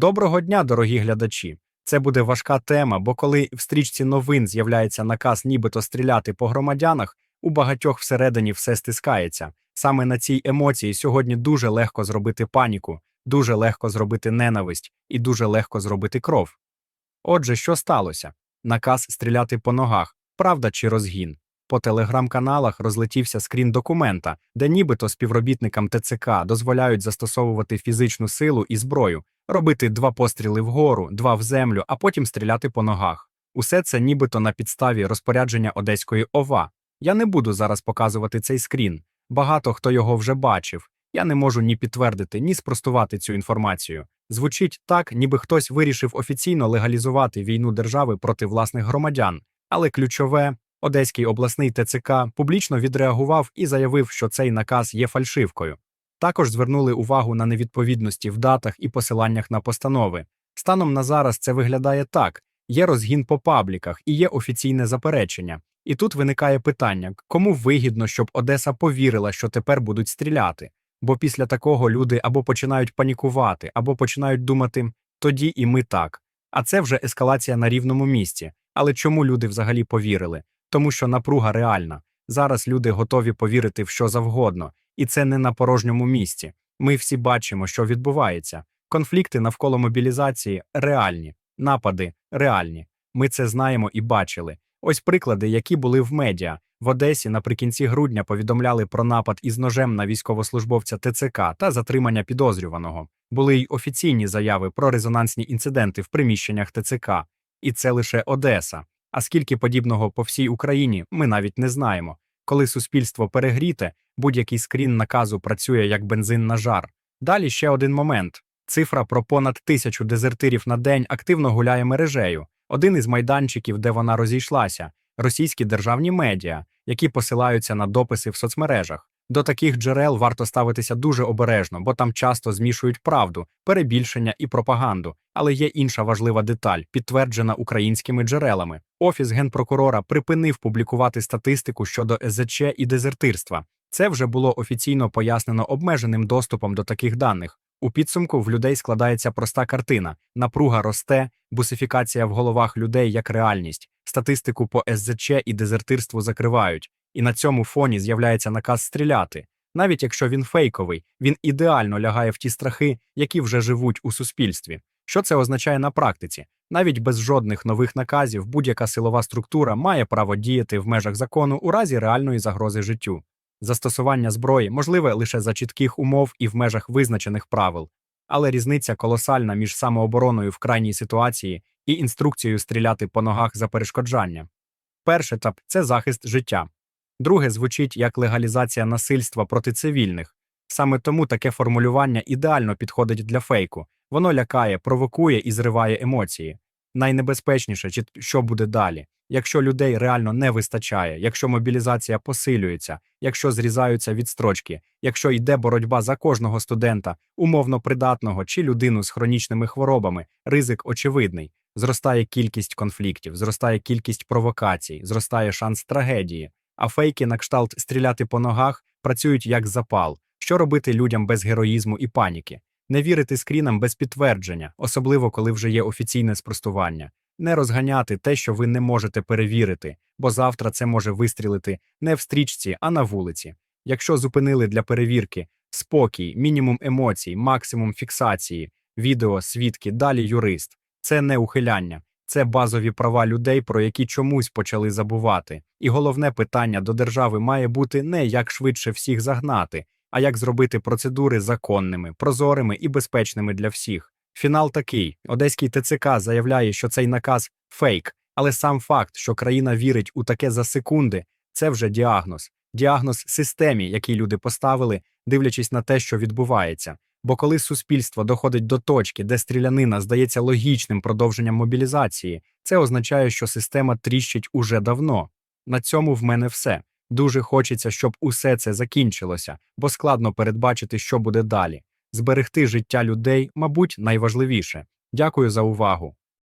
Доброго дня, дорогі глядачі. Це буде важка тема, бо коли в стрічці новин з'являється наказ нібито стріляти по громадянах, у багатьох всередині все стискається. Саме на цій емоції сьогодні дуже легко зробити паніку, дуже легко зробити ненависть і дуже легко зробити кров. Отже, що сталося? Наказ стріляти по ногах, правда чи розгін? По телеграм-каналах розлетівся скрін документа, де нібито співробітникам ТЦК дозволяють застосовувати фізичну силу і зброю, робити два постріли вгору, два в землю, а потім стріляти по ногах. Усе це нібито на підставі розпорядження Одеської ОВА. Я не буду зараз показувати цей скрін. Багато хто його вже бачив. Я не можу ні підтвердити, ні спростувати цю інформацію. Звучить так, ніби хтось вирішив офіційно легалізувати війну держави проти власних громадян. Але ключове, Одеський обласний ТЦК публічно відреагував і заявив, що цей наказ є фальшивкою. Також звернули увагу на невідповідності в датах і посиланнях на постанови. Станом на зараз це виглядає так: є розгін по пабліках і є офіційне заперечення. І тут виникає питання: кому вигідно, щоб Одеса повірила, що тепер будуть стріляти? Бо після такого люди або починають панікувати, або починають думати тоді і ми так. А це вже ескалація на рівному місці. Але чому люди взагалі повірили? Тому що напруга реальна. Зараз люди готові повірити в що завгодно, і це не на порожньому місці. Ми всі бачимо, що відбувається. Конфлікти навколо мобілізації реальні, напади реальні. Ми це знаємо і бачили. Ось приклади, які були в медіа. В Одесі наприкінці грудня повідомляли про напад із ножем на військовослужбовця ТЦК та затримання підозрюваного. Були й офіційні заяви про резонансні інциденти в приміщеннях ТЦК. І це лише Одеса. А скільки подібного по всій Україні, ми навіть не знаємо. Коли суспільство перегріте, будь-який скрін наказу працює як бензин на жар. Далі ще один момент: цифра про понад тисячу дезертирів на день активно гуляє мережею. Один із майданчиків, де вона розійшлася, російські державні медіа, які посилаються на дописи в соцмережах. До таких джерел варто ставитися дуже обережно, бо там часто змішують правду, перебільшення і пропаганду. Але є інша важлива деталь, підтверджена українськими джерелами. Офіс генпрокурора припинив публікувати статистику щодо СЗЧ і дезертирства. Це вже було офіційно пояснено обмеженим доступом до таких даних. У підсумку в людей складається проста картина: напруга росте, бусифікація в головах людей як реальність, статистику по СЗЧ і дезертирству закривають, і на цьому фоні з'являється наказ стріляти. Навіть якщо він фейковий, він ідеально лягає в ті страхи, які вже живуть у суспільстві. Що це означає на практиці? Навіть без жодних нових наказів будь-яка силова структура має право діяти в межах закону у разі реальної загрози життю. Застосування зброї можливе лише за чітких умов і в межах визначених правил, але різниця колосальна між самообороною в крайній ситуації і інструкцією стріляти по ногах за перешкоджання. Перший етап це захист життя. Друге звучить як легалізація насильства проти цивільних. Саме тому таке формулювання ідеально підходить для фейку. Воно лякає, провокує і зриває емоції. Найнебезпечніше, чи що буде далі, якщо людей реально не вистачає, якщо мобілізація посилюється, якщо зрізаються відстрочки, якщо йде боротьба за кожного студента, умовно придатного чи людину з хронічними хворобами, ризик очевидний. Зростає кількість конфліктів, зростає кількість провокацій, зростає шанс трагедії. А фейки на кшталт стріляти по ногах працюють як запал. Що робити людям без героїзму і паніки? Не вірити скрінам без підтвердження, особливо коли вже є офіційне спростування, не розганяти те, що ви не можете перевірити, бо завтра це може вистрілити не в стрічці, а на вулиці. Якщо зупинили для перевірки спокій, мінімум емоцій, максимум фіксації, відео, свідки, далі юрист, це не ухиляння, це базові права людей, про які чомусь почали забувати. І головне питання до держави має бути не як швидше всіх загнати а як зробити процедури законними, прозорими і безпечними для всіх. Фінал такий: Одеський ТЦК заявляє, що цей наказ фейк, але сам факт, що країна вірить у таке за секунди, це вже діагноз, діагноз системі, який люди поставили, дивлячись на те, що відбувається. Бо коли суспільство доходить до точки, де стрілянина здається логічним продовженням мобілізації, це означає, що система тріщить уже давно. На цьому в мене все. Дуже хочеться, щоб усе це закінчилося, бо складно передбачити, що буде далі. Зберегти життя людей, мабуть, найважливіше. Дякую за увагу.